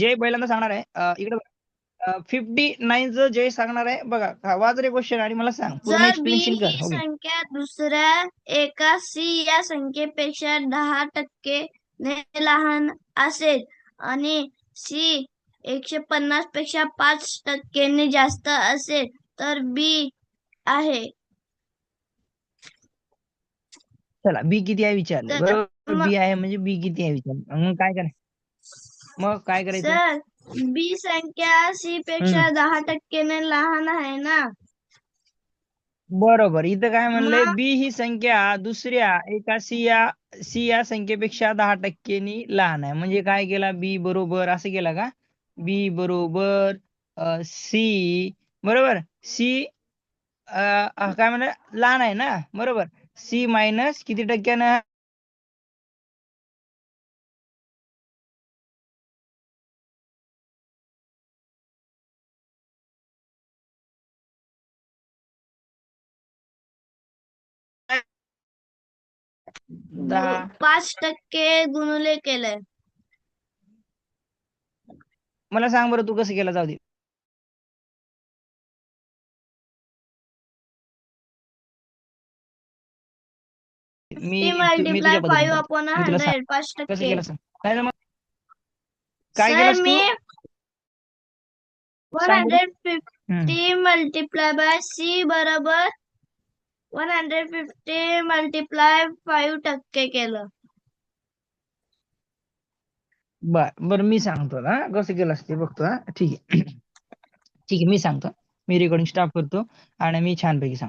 जय पहिल्यांदा सांगणार आहे इकडे फिफ्टी नाईनचं जय सांगणार आहे बघा हा, वाच रे क्वेश्चन आणि मला सांग. पूर्ण एक्सप्लेनेशन कर. ही संख्या दुसऱ्या एका सी या संख्येपेक्षा दहा टक्के ने लहान असेल आणि सी एकशे पन्नासपेक्षा पाच टक्क्यांनी जास्त असेल तर बी आहे. चला बी किती आहे विचारलं? बी आहे म्हणजे बी किती आहे विचारलं? मग काय करायचं? मग काय करायचं? सर बी संख्या सी पेक्षा दहा टक्क्याने लहान आहे ना. बरोबर. इथं काय म्हणलंय? मग- बी ही संख्या दुसऱ्या एका सी या सी या संख्येपेक्षा दहा टक्क्यांनी लहान आहे. म्हणजे काय केला? बी बरोबर असं केला का? बी बरोबर सी बरोबर? सी काय म्हणा लहान आहे ना? बरोबर. सी मायनस किती टक्क्यानं? दहा पाच टक्के गुणुले केलंय. मला सांग बरं तू कसं केलं? जाऊ दे. मी तुझ्या पद्धतीने फाईव्ह करतो. अपॉन मी तुला सांग. हंड्रेड पाच कसं टक्के केलं सांग? नाही तर मग? काय सर केलंस तू? मी वन सांग बरं. Hundred hmm. Fifty multiply by C बरोबर one hundred fifty multiply five टक्के केलं. बर बर मी सांगतो ना कसं केलं असते बघतो हा. ठीक आहे. ठीक आहे मी सांगतो. मी रेकॉर्डिंग स्टॉप करतो आणि मी छानपैकी सांगतो.